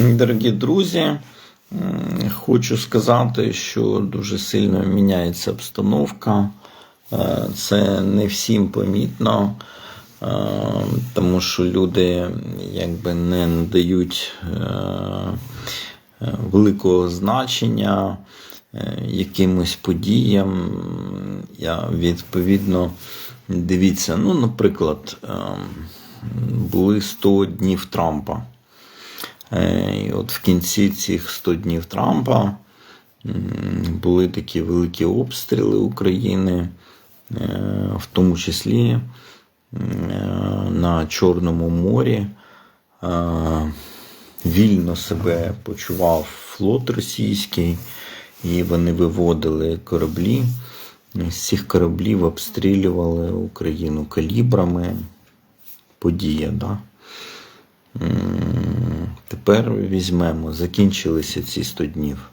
Дорогі друзі, хочу сказати, що дуже сильно міняється обстановка. Е, Це не всім помітно, е, тому що люди якби не надають е, великого значення якимось подіям. Я відповідно дивіться, ну, наприклад, е, були 100 днів Трампа. Е, І от в кінці цих 100 днів Трампа були такі великі обстріли України, е, в тому числі е, на Чорному морі. Вільно себе почував флот російський, і вони виводили кораблі. З цих кораблів обстрілювали Україну калібрами. Подія, да? Тепер візьмемо, закінчилися ці 100 днів.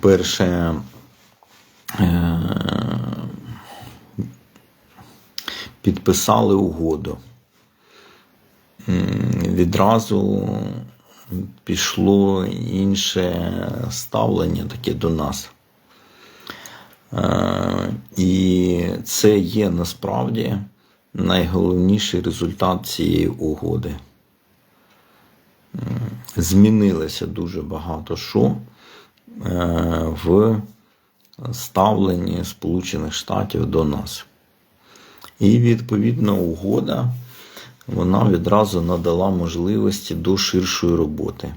Перше, е, підписали угоду. Відразу пішло інше ставлення таке до нас. Е, І це є насправді найголовніший результат цієї угоди. Змінилося дуже багато що е, в ставленні Сполучених Штатів до нас. І відповідно угода вона відразу надала можливості до ширшої роботи.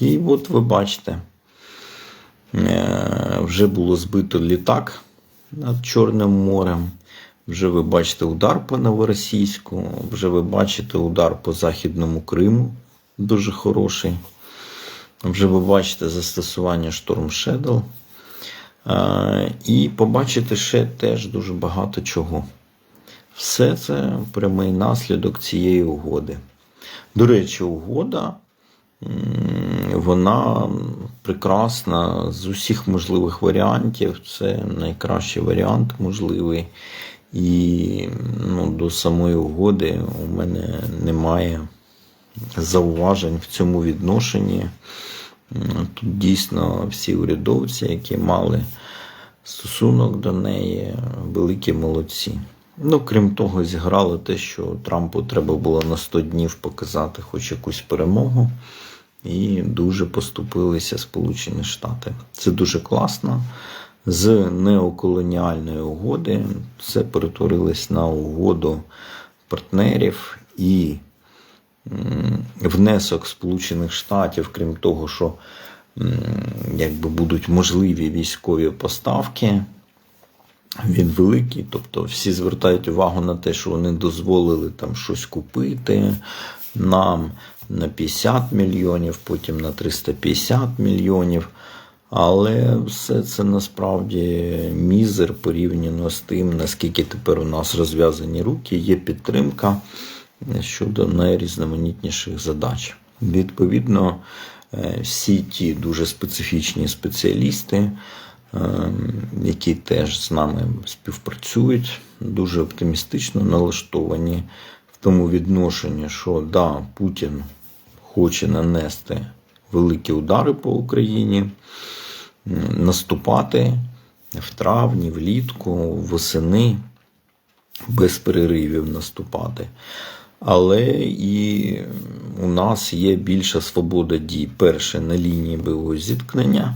І от ви бачите, е, вже було збито літак над Чорним морем. Вже ви бачите удар по новоросійську, вже ви бачите удар по Західному Криму, дуже хороший. Вже ви бачите застосування Storm Shadow. І побачите ще теж дуже багато чого. Все це прямий наслідок цієї угоди. До речі, угода вона прекрасна з усіх можливих варіантів. Це найкращий варіант можливий. І ну, до самої угоди у мене немає зауважень в цьому відношенні. Тут дійсно всі урядовці, які мали стосунок до неї, великі молодці. Ну, крім того, зіграло те, що Трампу треба було на 100 днів показати хоч якусь перемогу, і дуже поступилися Сполучені Штати. Це дуже класно. З неоколоніальної угоди це перетворилось на угоду партнерів і внесок Сполучених Штатів, крім того, що якби будуть можливі військові поставки. Він великий, тобто всі звертають увагу на те, що вони дозволили там щось купити нам на 50 мільйонів, потім на 350 мільйонів. Але все це насправді мізер порівняно з тим, наскільки тепер у нас розв'язані руки, є підтримка щодо найрізноманітніших задач. Відповідно, е, всі ті дуже специфічні спеціалісти, е, які теж з нами співпрацюють, дуже оптимістично налаштовані в тому відношенні, що да, Путін хоче нанести великі удари по Україні, наступати в травні, влітку, восени, без переривів наступати. Але і у нас є більша свобода дій. Перше на лінії бойового зіткнення,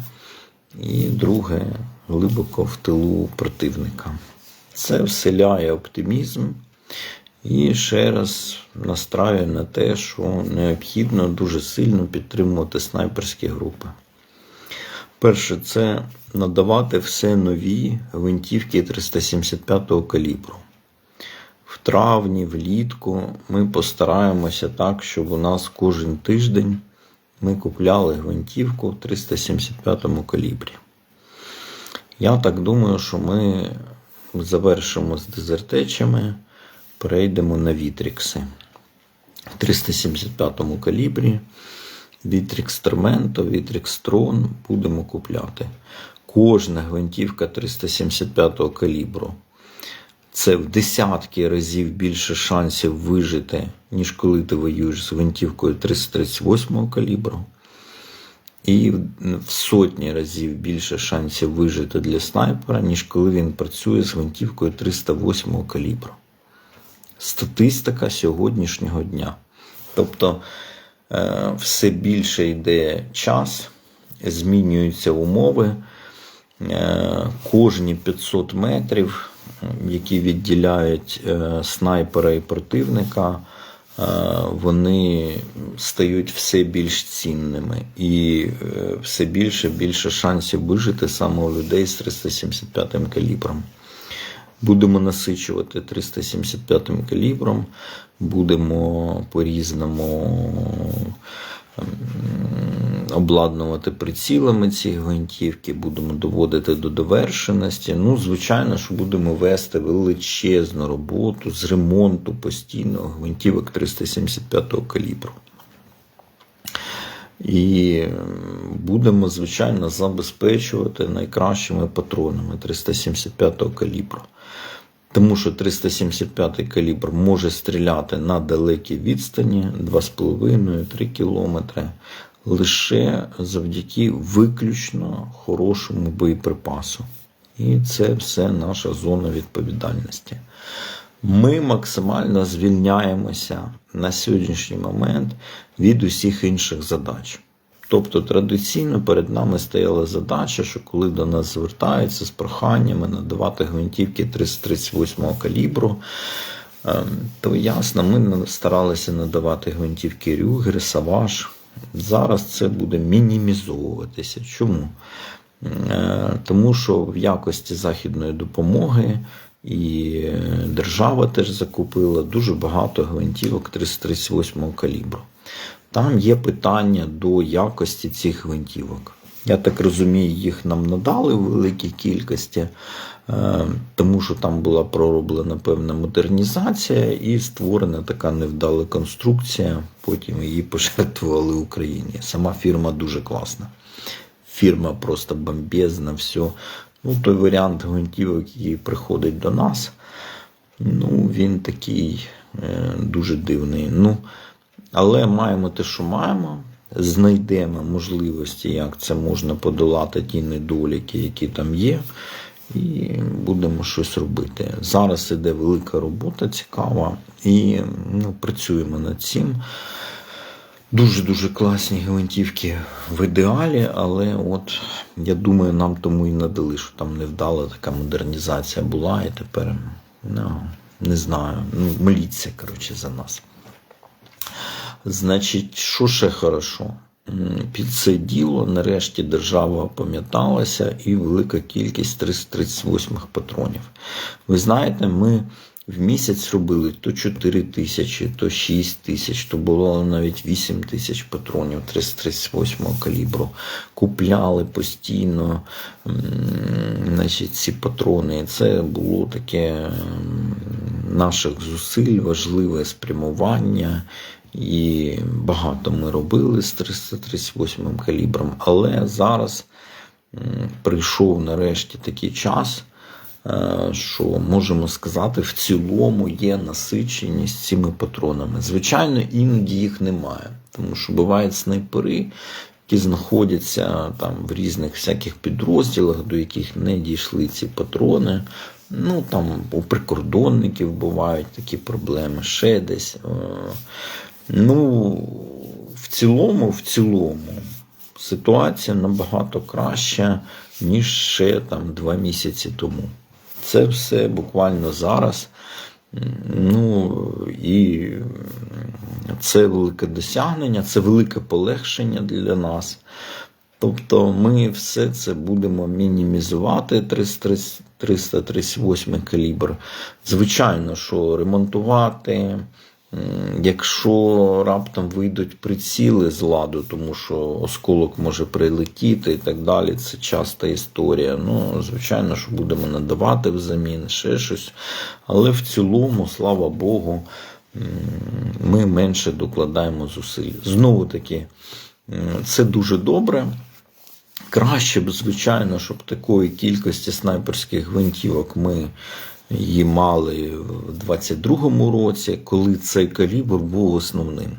і друге глибоко в тилу противника. Це вселяє оптимізм і ще раз настраює на те, що необхідно дуже сильно підтримувати снайперські групи. Перше, це надавати все нові гвинтівки 375-го калібру. В травні, влітку ми постараємося так, щоб у нас кожен тиждень ми купляли гвинтівку в 375 калібрі. Я так думаю, що ми завершимо з дезертечами, перейдемо на вітрікси. В 375 калібрі Вітрікс Терменто, Вітрікс Трон будемо купляти. Кожна гвинтівка 375 калібру. Це в десятки разів більше шансів вижити, ніж коли ти воюєш з гвинтівкою 338 калібру. І в сотні разів більше шансів вижити для снайпера, ніж коли він працює з гвинтівкою 308 калібру. Статистика сьогоднішнього дня. Тобто все більше йде час, змінюються умови. Е, Кожні 500 метрів, е, які відділяють е, снайпера і противника, е, вони стають все більш цінними і е, все більше більше шансів вижити саме у людей з 375 калібром. Будемо насичувати 375 калібром, будемо по-різному ем, обладнувати прицілами ці гвинтівки, будемо доводити до довершеності. Ну, звичайно, що будемо вести величезну роботу з ремонту постійного гвинтівок 375 калібру. І будемо, звичайно, забезпечувати найкращими патронами 375-го калібру. Тому що 375 калібр може стріляти на далекій відстані 2,5-3 кілометри лише завдяки виключно хорошому боєприпасу. І це все наша зона відповідальності. Ми максимально звільняємося на сьогоднішній момент від усіх інших задач. Тобто традиційно перед нами стояла задача, що коли до нас звертаються з проханнями надавати гвинтівки 338 калібру, ем, то ясно, ми старалися надавати гвинтівки Рюгер, Саваж. Зараз це буде мінімізовуватися. Чому? Е, Тому що в якості західної допомоги і держава теж закупила дуже багато гвинтівок 338 калібру. Там є питання до якості цих гвинтівок. Я так розумію, їх нам надали в великій кількості, е, тому що там була пророблена певна модернізація і створена така невдала конструкція. Потім її пожертвували Україні. Сама фірма дуже класна. Фірма просто бомбезна, все. Ну, той варіант гвинтівок, який приходить до нас, ну, він такий е, дуже дивний. Ну, але маємо те, що маємо. Знайдемо можливості, як це можна подолати ті недоліки, які там є, і будемо щось робити. Зараз іде велика робота цікава, і ну, працюємо над цим. Дуже-дуже класні гвинтівки в ідеалі, але от я думаю, нам тому і надали, що там невдала така модернізація була, і тепер ну, не знаю. Ну, моліться, коротше, за нас. Значить, що ще хорошо? Під це діло нарешті держава опам'яталася і велика кількість 338 патронів. Ви знаєте, ми в місяць робили то 4 тисячі, то 6 тисяч, то було навіть 8 тисяч патронів 338 калібру. Купляли постійно значить, ці патрони. І це було таке наших зусиль, важливе спрямування. І багато ми робили з 338 калібром, але зараз прийшов нарешті такий час, е, що можемо сказати, в цілому є насиченість цими патронами. Звичайно, іноді їх немає, тому що бувають снайпери, які знаходяться там в різних всяких підрозділах, до яких не дійшли ці патрони. Ну там у прикордонників бувають такі проблеми, ще десь. Е, Ну, в цілому, в цілому, ситуація набагато краща, ніж ще там два місяці тому. Це все буквально зараз. Ну і це велике досягнення, це велике полегшення для нас. Тобто ми все це будемо мінімізувати 338 калібр. Звичайно, що ремонтувати. Якщо раптом вийдуть приціли з ладу, тому що осколок може прилетіти і так далі, це часта історія. Ну, звичайно, що будемо надавати взамін, ще щось. Але в цілому, слава Богу, ми менше докладаємо зусиль. Знову таки, це дуже добре. Краще б, звичайно, щоб такої кількості снайперських гвинтівок ми її мали в 22-му році, коли цей калібр був основним.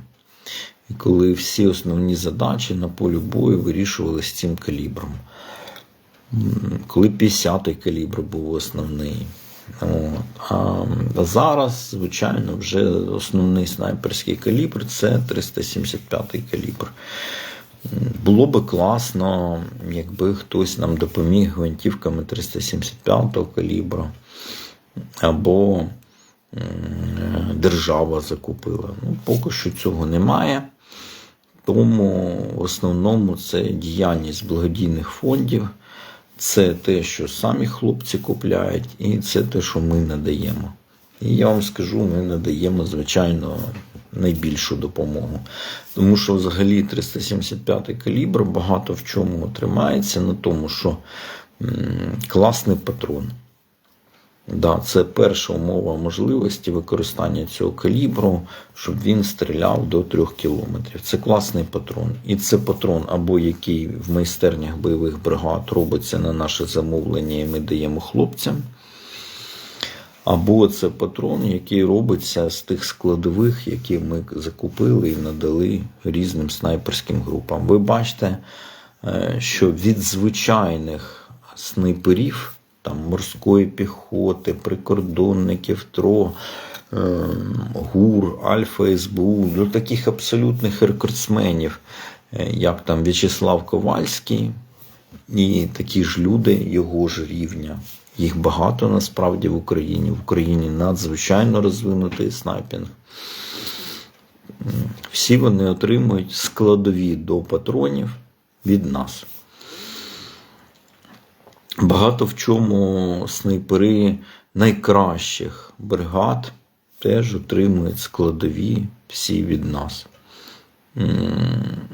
І коли всі основні задачі на полі бою вирішувалися цим калібром. Коли 50-й калібр був основний. А зараз, звичайно, вже основний снайперський калібр це 375-й калібр. Було би класно, якби хтось нам допоміг гвинтівками 375-го калібру, або держава закупила. Ну, поки що цього немає. Тому в основному це діяльність благодійних фондів, це те, що самі хлопці купляють, і це те, що ми надаємо. І я вам скажу, ми надаємо, звичайно, найбільшу допомогу. Тому що взагалі 375 калібр багато в чому тримається на тому, що класний патрон. Да, це перша умова можливості використання цього калібру, щоб він стріляв до 3 кілометрів. Це класний патрон. І це патрон, або який в майстернях бойових бригад робиться на наше замовлення, і ми даємо хлопцям. Або це патрон, який робиться з тих складових, які ми закупили і надали різним снайперським групам. Ви бачите, е, що від звичайних снайперів, там морської піхоти, прикордонників, ТРО, е, ГУР, Альфа СБУ, до таких абсолютних рекордсменів, е, як там В'ячеслав Ковальський, і такі ж люди його ж рівня. Їх багато насправді в Україні. В Україні надзвичайно розвинутий снайпінг. Всі вони отримують складові до патронів від нас. Багато в чому снайпери найкращих бригад теж отримують складові всі від нас.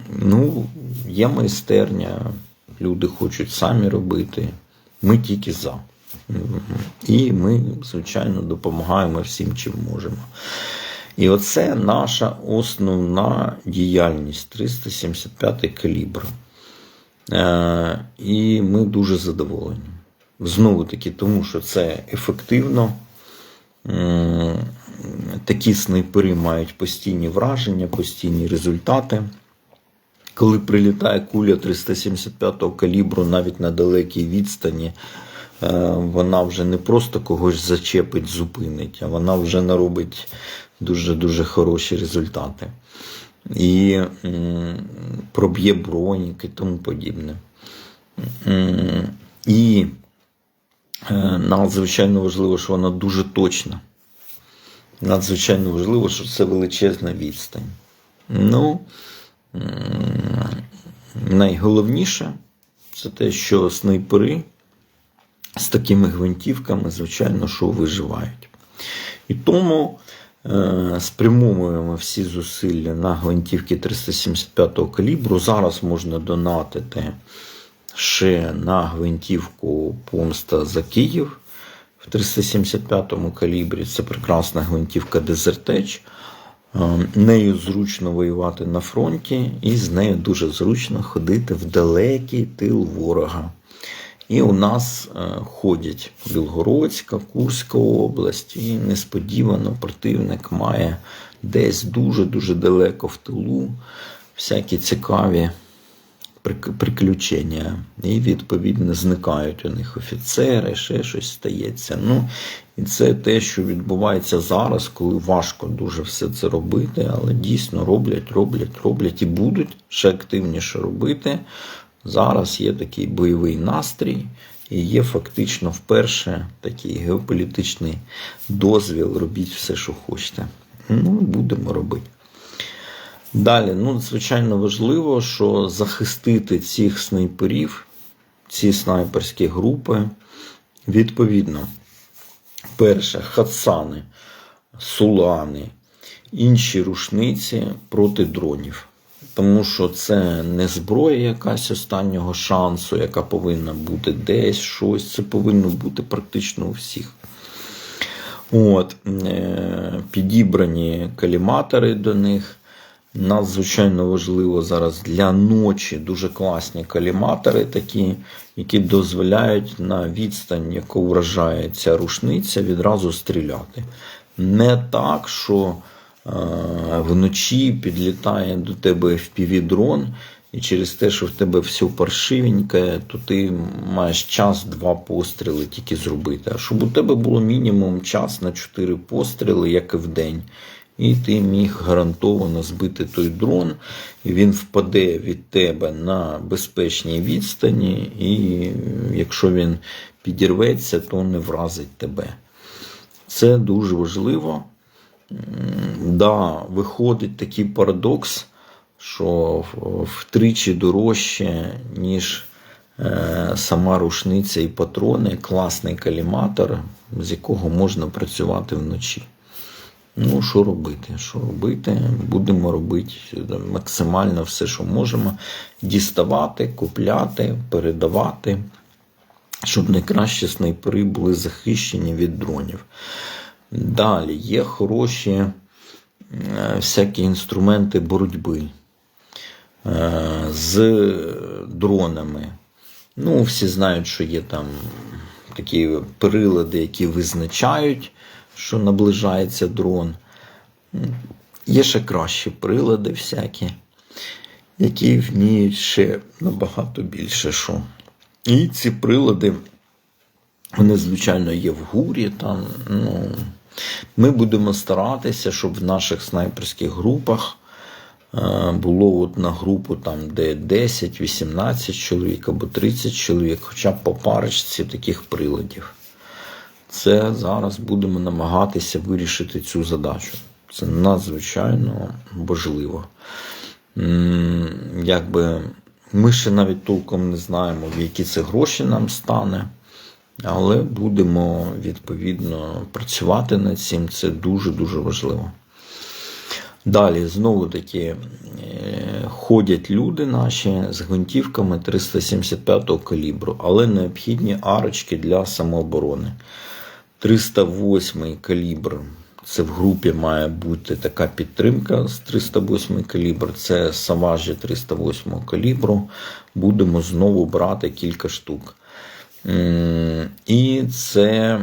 Ну, є майстерня, люди хочуть самі робити. Ми тільки за. І ми, звичайно, допомагаємо всім, чим можемо. І оце наша основна діяльність 375 калібр. Е, І ми дуже задоволені. Знову таки, тому що це ефективно. Такі снайпери мають постійні враження, постійні результати. Коли прилітає куля 375 калібру навіть на далекій відстані, е, вона вже не просто когось зачепить, зупинить, а вона вже наробить дуже-дуже хороші результати. І проб'є бронік і тому подібне. І е, надзвичайно важливо, що вона дуже точна. Надзвичайно важливо, що це величезна відстань. Ну, найголовніше це те, що снайпери з такими гвинтівками, звичайно, що виживають. І тому спрямовуємо всі зусилля на гвинтівки 375 калібру. Зараз можна донатити ще на гвинтівку Помста за Київ в 375-му калібрі. Це прекрасна гвинтівка Edge. Е, Нею зручно воювати на фронті, і з нею дуже зручно ходити в далекий тил ворога. І у нас е, ходять Білгородська, Курська область, і несподівано противник має десь дуже-дуже далеко в тилу всякі цікаві приключення. І, відповідно, зникають у них офіцери, ще щось стається. Ну, і це те, що відбувається зараз, коли важко дуже все це робити, але дійсно роблять, роблять, роблять і будуть ще активніше робити. Зараз є такий бойовий настрій, і є фактично вперше такий геополітичний дозвіл. Робіть все, що хочете. Ну, будемо робити. Далі, ну, звичайно, важливо, що захистити цих снайперів, ці снайперські групи, відповідно, перше, хатсани, сулани, інші рушниці проти дронів. Тому що це не зброя якась останнього шансу, яка повинна бути десь щось. Це повинно бути практично у всіх. От, е, підібрані каліматори до них, Надзвичайно важливо зараз для ночі дуже класні каліматори такі, які дозволяють на відстань, яку вражає ця рушниця, відразу стріляти. Не так, що вночі підлітає до тебе FPV-дрон, і через те, що в тебе все паршивеньке, то ти маєш час два постріли тільки зробити. А щоб у тебе було мінімум час на 4 постріли, як і в день. І ти міг гарантовано збити той дрон, і він впаде від тебе на безпечній відстані, і якщо він підірветься, то не вразить тебе. Це дуже важливо. Да, виходить такий парадокс, що втричі дорожче, ніж е, сама рушниця і патрони, класний каліматор, з якого можна працювати вночі. Ну, що робити? Що робити? Будемо робити максимально все, що можемо. Діставати, купляти, передавати, щоб найкращі снайпери були захищені від дронів. Далі є хороші е, всякі інструменти боротьби е, з дронами. Ну, всі знають, що є там такі прилади, які визначають, що наближається дрон. Є ще кращі прилади всякі, які вміють ще набагато більше що. І ці прилади, вони, звичайно, є в гурі. Там, ну, ми будемо старатися, щоб в наших снайперських групах е, було от на групу, там, де 10-18 чоловік або 30 чоловік, хоча б по парочці таких приладів. Це зараз будемо намагатися вирішити цю задачу. Це надзвичайно важливо. Якби ми ще навіть толком не знаємо, в які це гроші нам стане, але будемо відповідно працювати над цим. Це дуже-дуже важливо. Далі, знову таки, е, ходять люди наші з гвинтівками 375 калібру, але необхідні арочки для самооборони. 308 калібр. Це в групі має бути така підтримка з 308 калібр. Це Саважі 308 калібру. Будемо знову брати кілька штук. І це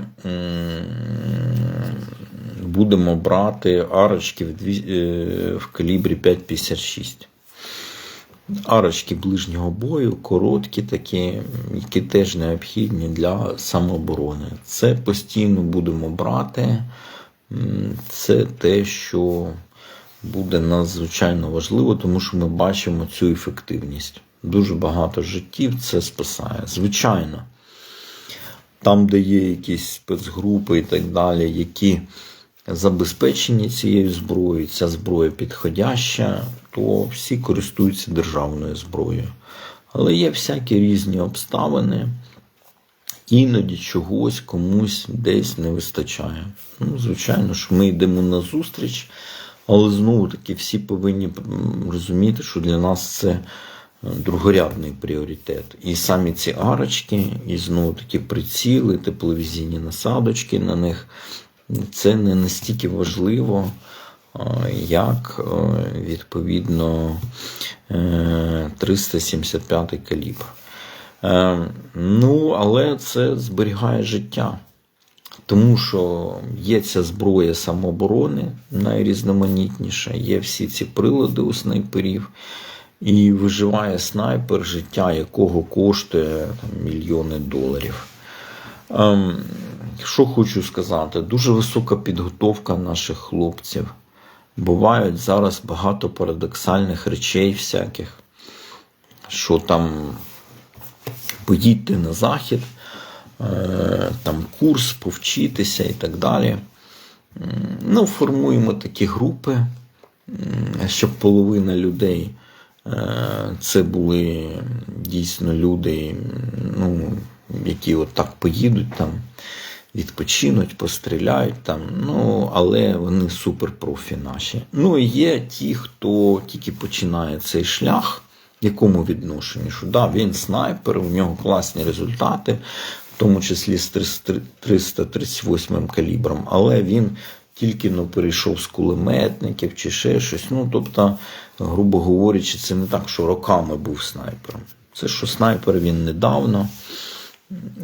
будемо брати арочки в, е, в калібрі 5,56. Арочки ближнього бою, короткі такі, які теж необхідні для самооборони. Це постійно будемо брати. Це те, що буде надзвичайно важливо, тому що ми бачимо цю ефективність. Дуже багато життів це спасає. Звичайно, там, де є якісь спецгрупи і так далі, які забезпечені цією зброєю, ця зброя підходяща, то всі користуються державною зброєю. Але є всякі різні обставини, іноді чогось комусь десь не вистачає. Ну, звичайно, що ми йдемо на зустріч, але знову таки всі повинні розуміти, що для нас це другорядний пріоритет. І самі ці арочки, і знову таки приціли, тепловізійні насадочки на них. Це не настільки важливо, е, як е, відповідно е, 375 калібр. Е, Ну, але це зберігає життя. Тому що є ця зброя самооборони найрізноманітніша, є всі ці прилади у снайперів, і виживає снайпер, життя якого коштує там, мільйони доларів. Ем, що хочу сказати, дуже висока підготовка наших хлопців. Бувають зараз багато парадоксальних речей всяких, що там поїдьте на захід, е, там курс, повчитися і так далі. Ну, формуємо такі групи, щоб половина людей це були дійсно люди, ну, які от так поїдуть там, відпочинуть, постріляють там. Ну, але вони суперпрофі наші. Ну і є ті, хто тільки починає цей шлях. Якому відношенні? Що да, він снайпер, у нього класні результати, в тому числі з 338 калібром, але він тільки но перейшов з кулеметників чи ще щось. Ну, тобто, грубо говорячи, це не так, що роками був снайпером. Це що снайпер він недавно.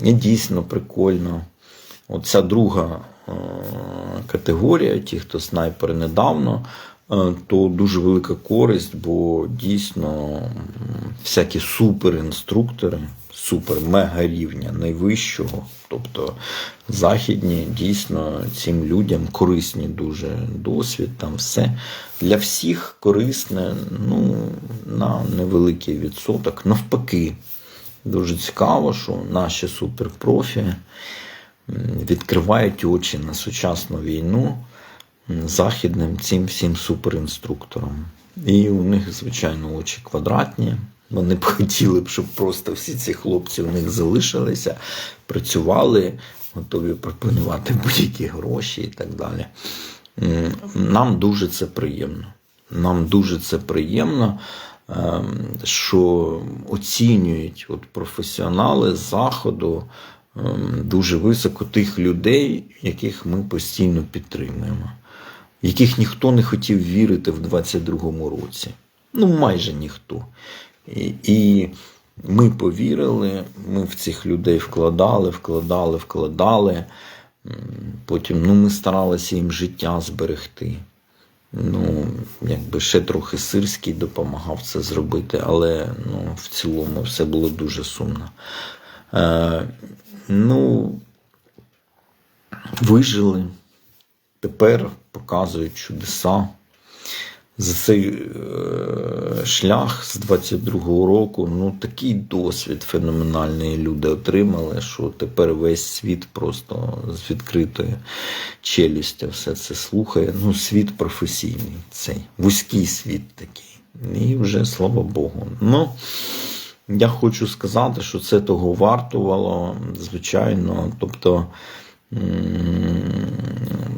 І дійсно прикольно. Оця друга е, категорія, ті, хто снайпер недавно, е, то дуже велика користь, бо дійсно всякі суперінструктори, супер-мега рівня найвищого, тобто західні, дійсно цим людям корисні дуже досвід, там все. Для всіх корисне ну, на невеликий відсоток. Навпаки, дуже цікаво, що наші суперпрофі відкривають очі на сучасну війну західним цим всім суперінструкторам. І у них, звичайно, очі квадратні. Вони б хотіли б, щоб просто всі ці хлопці в них залишилися, працювали, готові пропонувати будь-які гроші і так далі. Нам дуже це приємно. Нам дуже це приємно, ем, що оцінюють от професіонали заходу ем, дуже високо тих людей, яких ми постійно підтримуємо, яких ніхто не хотів вірити в 22-му році. Ну, майже ніхто. І, ми повірили, ми в цих людей вкладали, вкладали, вкладали. Потім ну, ми старалися їм життя зберегти. Ну, якби ще трохи сирський допомагав це зробити, але ну, в цілому все було дуже сумно. Е, ну, вижили. Тепер показують чудеса. За цей е, шлях з 22-го року ну, такий досвід феноменальний люди отримали, що тепер весь світ просто з відкритою челюстю все це слухає. Ну, світ професійний, цей вузький світ такий. І вже слава Богу. Ну, я хочу сказати, що це того вартувало, звичайно. Тобто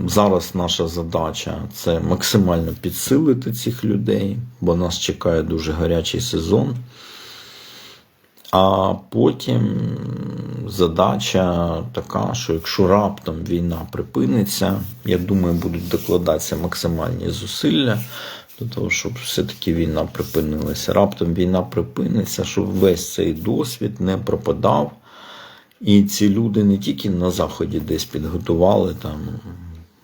зараз наша задача це максимально підсилити цих людей, бо нас чекає дуже гарячий сезон. А потім задача така, що якщо раптом війна припиниться, я думаю, будуть докладатися максимальні зусилля до того, щоб все-таки війна припинилася. Раптом війна припиниться, щоб весь цей досвід не пропадав. І ці люди не тільки на Заході десь підготували там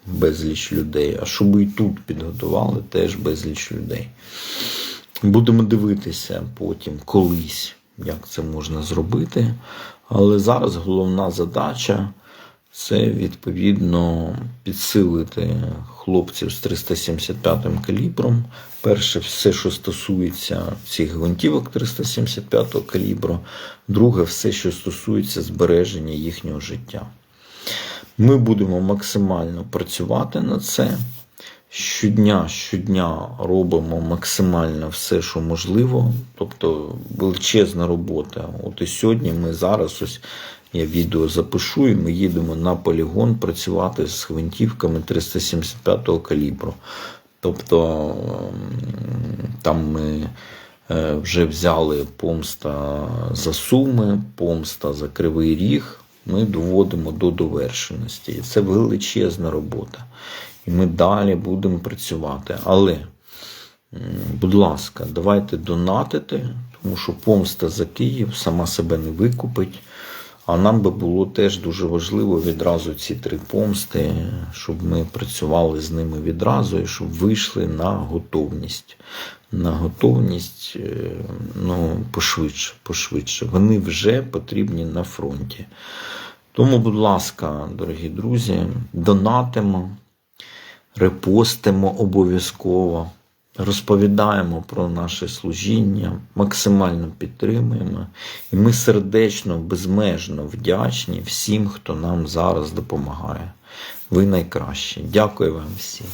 безліч людей, а щоб і тут підготували теж безліч людей. Будемо дивитися потім колись, як це можна зробити. Але зараз головна задача це відповідно підсилити хлопців з 375 калібром. Перше, все, що стосується цих гвинтівок 375 калібру. Друге, все, що стосується збереження їхнього життя. Ми будемо максимально працювати над це. Щодня, щодня робимо максимально все, що можливо. Тобто величезна робота. От і сьогодні ми зараз ось я відео запишу, і ми їдемо на полігон працювати з гвинтівками 375 калібру. Тобто там ми е, вже взяли помста за суми, помста за кривий ріг. Ми доводимо до довершеності. Це величезна робота. І ми далі будемо працювати. Але, будь ласка, давайте донатити, тому що помста за Київ сама себе не викупить. А нам би було теж дуже важливо відразу ці три помсти, щоб ми працювали з ними відразу і щоб вийшли на готовність. На готовність е, ну, пошвидше, пошвидше. Вони вже потрібні на фронті. Тому, будь ласка, дорогі друзі, донатимо, репостимо обов'язково. Розповідаємо про наше служіння, максимально підтримуємо, і ми сердечно, безмежно вдячні всім, хто нам зараз допомагає. Ви найкращі. Дякую вам всім.